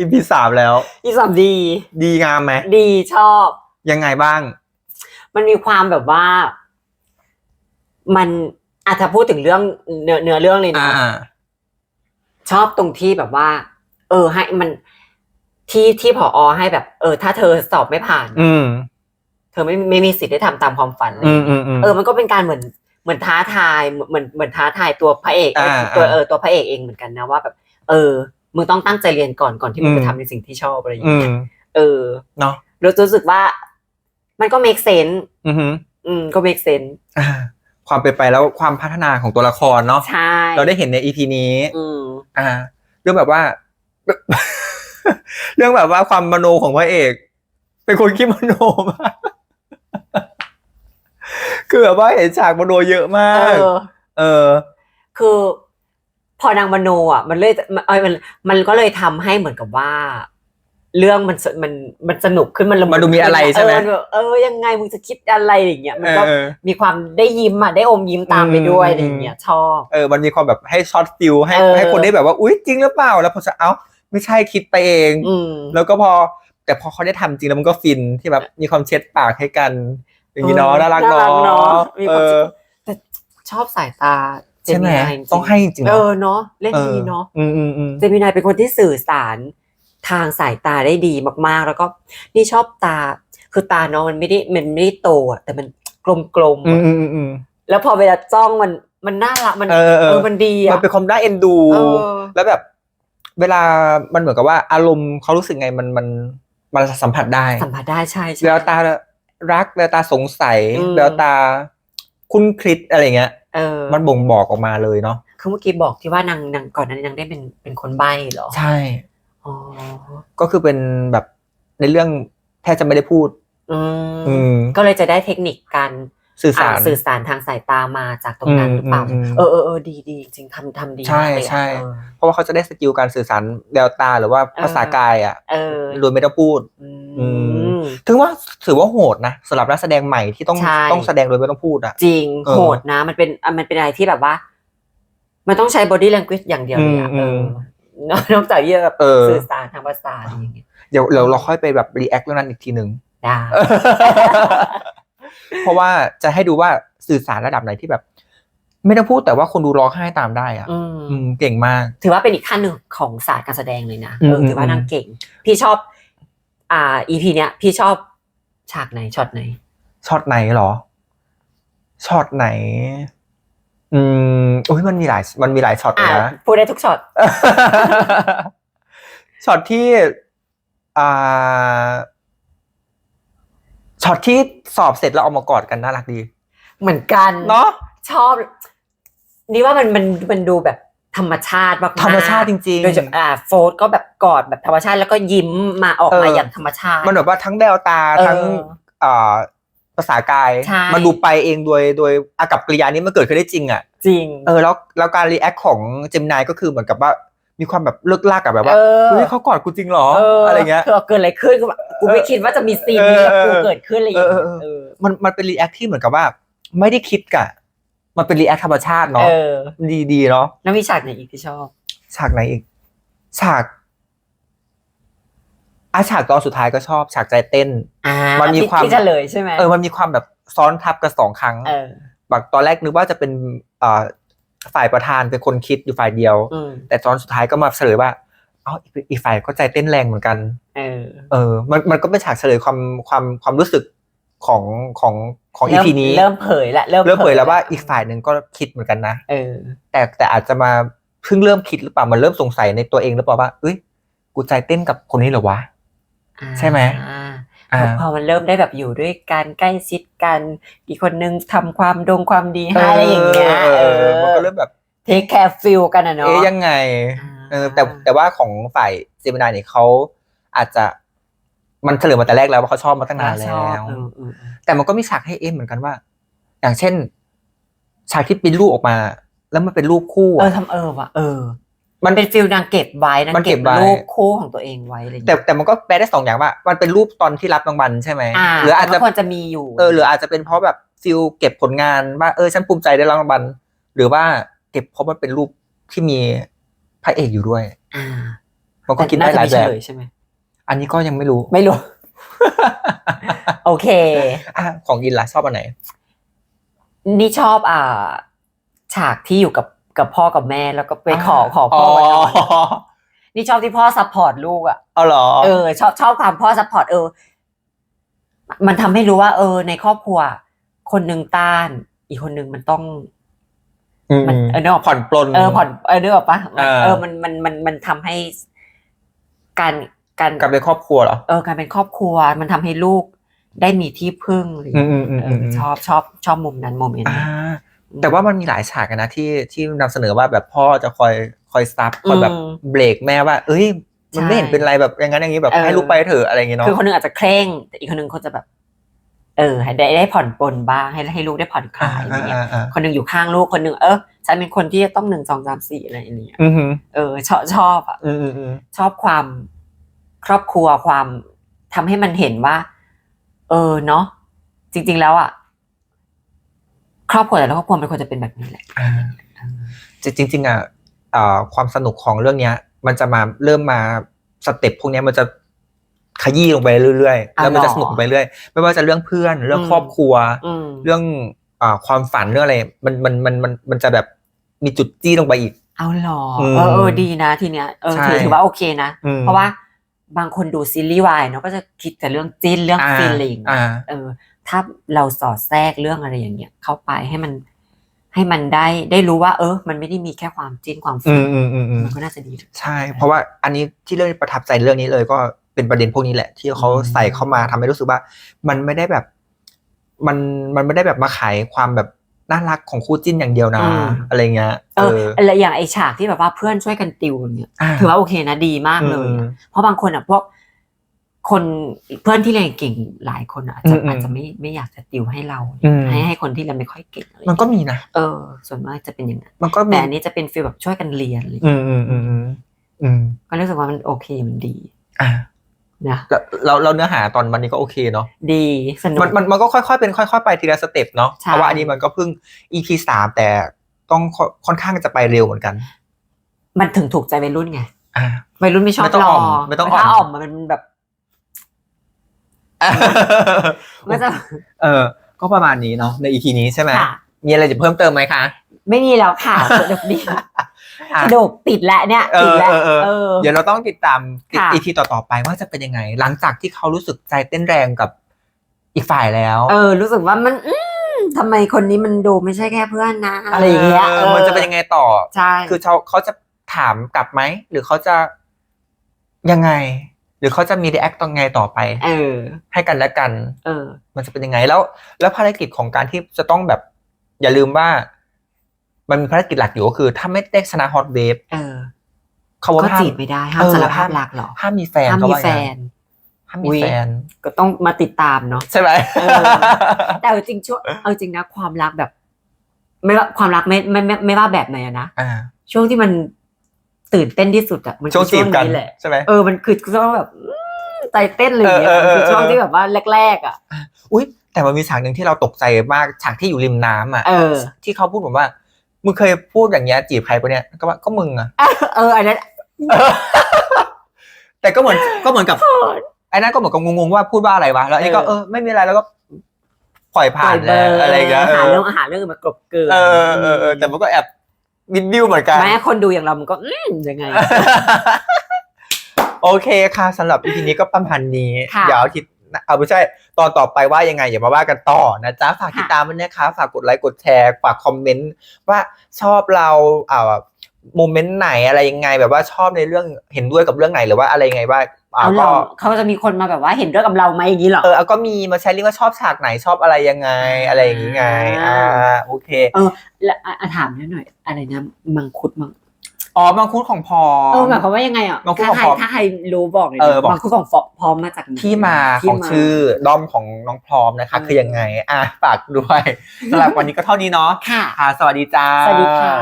อีพีสามแล้ว อีสามดี ดีงามไหม ดีชอบ ยังไงบ้าง มันมีความแบบว่า มันอาจจะพูดถึงเรื่องเนื้อเนื้อเรื่องเลยอ่านะ ชอบตรงที่แบบว่า เออ ให้มันที่ที่ผอให้แบบ เออ ถ้าเธอสอบไม่ผ่าน อืม เธอไม่ไม่มีสิทธิ์ได้ทำตามความฝันเลยอืมอืมอืมเออ มันก็เป็นการเหมือนเหมือนท้าทายเหมือนเหมือนเหมือนท้าทายตัวพระเอกอ่าตัวอ่าเออตัวพระเอกเองเหมือนกันนะว่าแบบ เออ มึงต้องตั้งใจเรียนก่อนก่อนที่มึงอืมจะทำในสิ่งที่ชอบอะไรอย่างอืเงี้ยมเออเนาะรู้รู้สึกว่า มันก็ make sense อือหืออืมก็ make sense อ่าความเป็นไปแล้วความพัฒนาของตัวละครเนาะใช่เราได้เห็นในอีพีนี้อืมอ่า เรื่องแบบว่า เรื่องแบบว่าความมโนของพระเอก เป็นคนขี้มโนมากคือแบบว่าเห็นฉากมโนเยอะมาเอกอเออ คือ พอนางมโนอะ มันเลยมันเอ้ยมันมันก็เลยทำให้เหมือนกับว่า เรื่องมันสมันมันสนุกขึ้นมันละมันดูมีอะไรใช่ไหมเออแบบเออยังไงมึงจะคิดอะไรอย่างเงี้ยมันก็เออ มีความได้ยิ้มอะได้อมยิ้มตามไปด้วยอืม อะไรอย่างเงี้ยชอบ เออ มันมีความแบบให้ช็อตฟิลให้เออ ให้คนได้แบบว่า อุ๊ย จริงหรือเปล่า แล้วพอจะเอ้า ไม่ใช่คิดไปเอง อืม แล้วก็พอ แต่พอเขาได้ทำจริงแล้วมันก็ฟินที่แบบมีความเช็ดปากให้กัน อย่างนี้เนาะ เออน่ารักน่ารักเนเนาะอะมีเอความอสุขแต่ชอบสายตา เจใช่ไหมมินายจริๆต้องให้จริงๆเอเนาะอเนาะเล่นดีเนาะอืมอืมอืมเจมินายเป็นคนที่สื่อสารทางสายตาได้ดีมากๆ แล้วก็นี่ชอบตา คือตาน้องมันไม่ได้มันไม่ได้โตอะแต่มันกลมๆอืมอะอืมอืมอืมแล้วพอเวลาจ้องมันมันน่ารักมันเออเออมันดีมัอะนเป็นความน่าเอ็นดูเออแล้วแบบ เวลามันเหมือนกับว่า อารมณ์เขารู้สึกไงมันมันมันสัมผัสได้ สัมผัสได้ใช่ใช่แววตารักแววตาสงสัยอืมแววตาคุ้นคิดอะไรเงี้ย เออมันบ่งบอกออกมาเลยเนาะคือเมื่อกี้บอกที่ว่านางนางก่อนนั้นนางได้เป็นเป็นคนใบ้เหรอใช่อ๋อก็คือเป็นแบบในเรื่องแทบจะไม่ได้พูด อืมอืมก็เลยจะได้เทคนิคการสื่อสารอ่สื่อสารทางสายตามาจากตรงนั้นอืมหรือเปล่าอืมอืมเออเออเออดีดีจริงๆทำทำดีใช่มากเลยอะใช่เออเพราะว่าเขาจะได้สกิลการสื่อสารแววตาหรือว่าภาษากายอะเออโดยไม่ต้องพูด อือืม ถึงว่าถือว่าโหดนะสำหรับนักแสดงใหม่ที่ต้องใช่ ต้องแสดงโดยไม่ต้องพูดอะ จริงเออโหดนะ มันเป็นอะมันเป็นอะไรที่แบบว่า มันต้องใช้ body language อย่างเดียวเลยอะอืเอมอนอกจากที่จะแบบเออ สื่อสารทางภาษาอะไรอย่างเงี้ยเดี๋ยวเดี๋ยวเราค่อยไปแบบรีแอคเรื่องนั้นอีกทีหนึ่ง ได้เพราะว่าจะให้ดูว่าสื่อสารระดับไหนที่แบบ ไม่ต้องพูดแต่ว่าคนดูร้องไห้ตามได้อะ อืม อืมเก่งมาก ถือว่าเป็นอีกขั้นหนึ่งของศาสตร์การแสดงเลยนะอืมเออถือว่าอืมนางเก่ง พี่ชอบ อ่า EP เนี้ยพี่ชอบฉากไหนช็อตไหนช็อตไหนเหรอช็อตไหน อืมโอ้ยมันมีหลายมันมีหลายช็อตเลอ่ายนะพูดได้ทุกช็อตช็อตที่อ่าช็อตที่สอบเสร็จแล้วเอามากอดกันน่ารักดี เหมือนกันเนาะชอบ นี่ว่ามันมันมันดูแบบ ธรรมชาติมากๆธรรมชาติจริงๆ โดยเฉพาะอ่าโฟร์ก็แบบกอดแบบธรรมชาติแล้วก็ยิ้มมาออกมาเอออ อย่างธรรมชาติมันแบบว่าทั้งแววตาเออทั้งอ่าภาษากาย ใช่ มันดูไปเองโดยโดยอากับกริยานี้มันเกิดขึ้นได้จริงอะจริงเออแล้วแล้วการรีแอคของเจมินายก็คือเหมือนกับว่ามีความแบบเลิกลากกับแบบว่าเออเฮ้ยเขากอดกูจริงเหรอเอออะไรเงี้ยเธอเกิดอะไรขึ้นกูแบบกูไม่คิดว่าจะมีซีนนี้กับเออกูเกิดขึ้นอะไรอย่างเงี้ยเออเออเออเออ มันมันเป็นรีแอคที่เหมือนกับว่า ไม่ได้คิดกะ มันเป็นรีแอคธรรมชาติเนาะเออ ดีดีเนาะแล้วมีฉากไหนอีกที่ชอบ ฉากไหนอีก ฉากอาฉากตอนสุดท้ายก็ชอบ ฉากใจเต้น อ่ามันมีความ ที่จะเลยใช่ไหมเออมันมีความแบบซ้อนทับกันสองครั้ง เออ แบบตอนแรกนึกว่าจะเป็นอ่าฝ่ายประธานเป็นคนคิดอยู่ฝ่ายเดียว อืมแต่ตอนสุดท้ายก็มาเฉลยว่าเอ้าอีกอีกฝ่ายก็ใจเต้นแรงเหมือนกัน เออ เออ มันมันก็เป็นฉากเฉลยความความความรู้สึก ของของของอีเริ่มพีนี้เริ่มเผยละเริ่มเริ่มเผยแล้วว่าอีกฝ่ายหนึ่งก็คิดเหมือนกันนะเออ แต่แต่อาจจะมาเพิ่งเริ่มคิดหรือเปล่ามันเริ่มสงสัยในตัวเองหรือเปล่าว่าเอ้ยกูใจเต้นกับคนนี้เหรอวะอ่าใช่ไหมอ่าพอมันเริ่มได้แบบอยู่ด้วยกันใกล้ชิดกัน อีกคนนึงทำความดงความดีให้อะไรอย่างเงี้ยเออเออมันก็เริ่มแบบเทคแคร์ฟิลกันอะเนาะเอ๊ยยังไงเออแต่แต่ว่าของฝ่ายเจมินายเนี่ยเขาอาจจะ มันเฉลยมาแต่แรกแล้วว่าเขาชอบมาตั้งนานแล้ชอบว เออเออเออแต่มันก็มีฉากให้เอ็มเหมือนกันว่า อย่างเช่น ฉากที่ปริ้นรูปออกมา แล้วมันเป็นรูปคู่เอออะทำเออว่ะเออ มัมันนเป็นฟิลนางเก็บไว้นางมันเก็เก็บบไว้ รูปคู่ของตัวเองไว้อะไรอย่างแต่เงี้ยแต่มันก็แปลได้สองอย่างว่า มันเป็นรูปตอนที่รับรางวัลใช่ไหมอ่าหรืออาจจะแต่มันควรจะมีอยู่ เออหรืออาจจะเป็นเพราะแบบฟิลเก็บผลงานว่าเออฉันภูมิใจได้รางวัลหรือว่าเก็บเพราะมันเป็นรูปที่มีพระเอกอยู่ด้วย อ่ามันก็กินได้แต่หลายจะมีแบบเฉลยใช่ไหม อันนี้ก็ยังไม่รู้ ไม่รู้ โอเค อะของกินล่ะชอบอันไหน นี่ชอบอ่า ฉากที่อยู่กับกับพ่อกับแม่แล้วก็ไปขอขอพ่อมาหน่อยนี่ชอบที่พ่อซัพพอร์ตลูกอะเอาเหรอ เออ ชอบชอบความพ่อซัพพอร์ตเออ มันทำให้รู้ว่า เออ ในครอบครัว คนหนึ่งต้าน อีกคนหนึ่งมันต้องมมันเออนึกออกผ่อนปลนเออผ่อนเออนึกออกปะมันเออเออมันมันมันมันทำให้การ การกลับเป็นครอบครัวเหรอเออการเป็นครอบครัว มันทำให้ลูกได้มีที่พึ่งอะไรอย่างอืเงี้มยอืมอืมเออือมชอบชอบชอบมุมนั้นโมเมนต์อ่านั้นแต่ว่ามันมีหลายฉากอะนะที่ที่นำเสนอว่าแบบพ่อจะคอยคอยซับคอยแบบอืมเบรกแม่ว่า เอ้ย มันไม่เห็นใช่เป็นไรแบบอย่างนั้นอย่างนี้แบบเออให้ลูกไปเถอะอะไรอย่างเงี้ยเนาะคือคนหนึงอาจจะเคร่งแต่อีกคนหนึงเขาจะแบบ เออให้ได้ได้ผ่อนปลนบ้างให้ให้ลูกได้ผ่อนคลายอะไรเงี้ยอ่าอ่าคนหนึ่งอยู่ข้างลูกคนหนึ่งเออฉันเป็นคนที่จะต้องหนึ่งสองสามสี่อะไรอย่างเงี้ยอืมอืมเออชอบชอบอะอืมอืมอืมชอบความ ครอบครัวความทำให้มันเห็นว่า เออเนาะจริง ๆแล้วอะครอบครัวแต่ละครอบครัวมันควรจะเป็นแบบนี้แหละอ่าจริงจริงๆอะเอ่อความสนุกของเรื่องเนี้ย มันจะมาเริ่มมาสเต็ปพวกเนี้ยมันจะขยี้ลงไปเรื่อยๆอะแล้วมันจะหรอสนุกไปเรื่อยไม่ว่าจะเรื่องเพื่อน เรื่องอืมครอบครัวอืมเรื่องอ่าความฝันเรื่องอะไร มันมันมันมันมันจะแบบมีจุดจี้ลงไปอีก เอาหรออืมเออเออดีนะทีเนี้ยเออใช่ถือถือว่าโอเคนะอืมเพราะว่า บางคนดูซีรีส์วายเนาะก็จะคิดแต่เรื่องจิ้นเรื่องอ่าฟีลลิ่งอ่า เออ ถ้าเราสอดแทรกเรื่องอะไรอย่างเงี้ยเข้าไปให้มันให้มันได้ได้รู้ว่า เออ มันไม่ได้มีแค่ความจิ้นความอืฟิมนอืมอืมอืม มันก็น่าจะดี ใช่ เพราะว่าอันนี้ที่เรื่องประทับใจเรื่องนี้เลยก็เป็นประเด็นพวกนี้แหละ ที่เขาอืม ใส่เข้ามาทำให้รู้สึกว่า มันไม่ได้แบบ มันมันไม่ได้แบบมาขายความแบบ น่ารักของคู่จิ้นอย่างเดียวนะ อะไรเงี้ยเอออะไรอย่างไอฉากที่แบบว่าเพื่อนช่วยกันติวอย่างเงี้ยอ่าถือว่าโอเคนะดีมากเลยอืมอะเพราะบางคนอะพวกคนเพื่อนที่เรียนเก่งหลายคนอะอาจจะอืมอืมอาจจะไม่ไม่อยากจะติวให้เราอืมให้ให้คนที่เรียนไม่ค่อยเก่งอะไรมันก็มีนะเออ ส่วนมากจะเป็นอย่างนั้นมันก็มีแต่อันนี้จะเป็นฟีลแบบช่วยกันเรียนอะไรอย่างอืเงี้ยมอืมอืมอืมอืมก็รู้สึกว่ามันโอเคมันดี อ่า นะแล้วเราเราเนื้อหาตอนวันนี้ก็โอเคเนาะดีสนุกมันมันมันก็ค่อยๆเป็นค่อยๆไปทีละสเต็ปเนาะใช่เพราะว่าอันนี้มันก็เพิ่ง EP สามแต่ต้องค่อนค่อนข้างจะไปเร็วเหมือนกัน มันถึงถูกใจวัยรุ่นไงอ่าวัยรุ่นไม่ชอบไม่ต้องรอ่ออมไม่ต้องอ่อมถ้าอ่อมมันแบบมันจะเออ ก็ประมาณนี้เนาะใน EP นี้ใช่ไหมค่ะมีอะไรจะเพิ่มเติมไหมคะ ไม่มีแล้วค่ะสนุกดีอะ สนุกติดแล้วเนี่ยเอติดอแล้วเออเออเออเดี๋ยวเราต้องติดตามติดค่ะ EP ต่อๆไปว่าจะเป็นยังไง หลังจากที่เขารู้สึกใจเต้นแรงกับอีกฝ่ายแล้ว เออ รู้สึกว่ามันอืมทำไมคนนี้มันดูไม่ใช่แค่เพื่อนนะอะไรอย่างเงี้ยอมันจะเป็นยังไงต่อใช่คือเขาเขาจะถามกลับไหมหรือเขาจะยังไง หรือเขาจะมีรีแอคตองไงต่อไป เออ ให้กันและกัน เออ มันจะเป็นยังไงแล้ว แล้วภารกิจของการที่จะต้องแบบ อย่าลืมว่า มันมีภารกิจหลักอยู่ก็คือ ถ้าไม่ได้ชนะฮอตเวฟเออเขาว่าก็ห้ามจีบไม่ได้ห้ามเออสารภาห้าพมรักเหรอห้ามมีแฟนห้ามเขามีว่าแฟอย่างนห้ามอุ๊มียแฟน ก็ต้องมาติดตามเนาะใช่ไหมเออแต่เอาจริงช่วงเอาจริงนะความรักแบบ ไม่ว่าความรักไม่ไม่ไม่ไม่ว่าแบบไหนอะนะอ่าช่วงที่มันตื่นเต้นที่สุดอะมันช่วงคือจีบกันนี้แหละใช่ไหมเออมันคือช่วงแบบอืมใจเต้นเลยอย่างเงี้ยเออเออเออคือช่วงที่แบบว่าแรกๆอะอุ้ยแต่มันมีฉากหนึ่งที่เราตกใจมากฉากที่อยู่ริมน้ำอะเออที่เขาพูดแบบว่า มึงเคยพูดอย่างเงี้ยจีบใครปะเนี่ยก็ว่าก็มึงอะเอออันนั้นแต่ก็เหมือนก็เหมือนกับไอ้นั่นก็เหมือนกับงงๆว่าพูดว่าอะไรวะ แล้วอันนี้ก็เออเออไม่มีอะไรแล้วก็ปล่อยผ่านปล่แล้ยวเบอร์อะไรอย่างเงี้ยหาเอเรื่อองหาเรื่องมากลบเกลือนเออเออเออแต่มันก็แอบวิดวิวเหมือนกันแม้คนดูอย่างเรามันก็อืมยังไง โอเคค่ะสำหรับ EP นี้ก็ประมาณนี้ค่ะเดี๋ยวอาทิตย์หน้า เอาไม่ใช่ ตอนต่อไปว่ายังไงอย่ามาว่ากันต่อนะจ๊ะฝากค่ะติดตามด้วยนะคะฝากกดไลค์กดแชร์ฝากคอมเมนต์ว่าชอบเราอ่าโมเมนต์ไหนอะไรยังไง แบบว่าชอบในเรื่องเห็นด้วยกับเรื่องไหนหรือว่าอะไรยังไงว่าอ่าเอาก็เราเขาจะมีคนมาแบบว่าเห็นด้วยกับเราไหมอย่างนี้เหรอเออเอาก็มีมาแชร์ลิงก์ว่าชอบฉากไหนชอบอะไรยังไง อะไรอย่างงี้ไงอ่าอ่าโอเคแล้วอะอะถามนิดหน่อย อะไรนะมังคุดมัง อ๋อมังคุดของพอ เออหมายความว่ายังไงอะมังคุดถ้าใครของพร้อมถ้าใครรู้บอกเลยเออบอก มังคุดของฟอพร้อมมาจากไหน ที่มาของชื่อด้อมของน้องพร้อมนะคะเออคือยังไง อะฝากด้วยสำหรับวันนี้ก็เท่านี้เนาะค่ะ ค่ะ สวัสดีจ้า สวัสดีค่ะ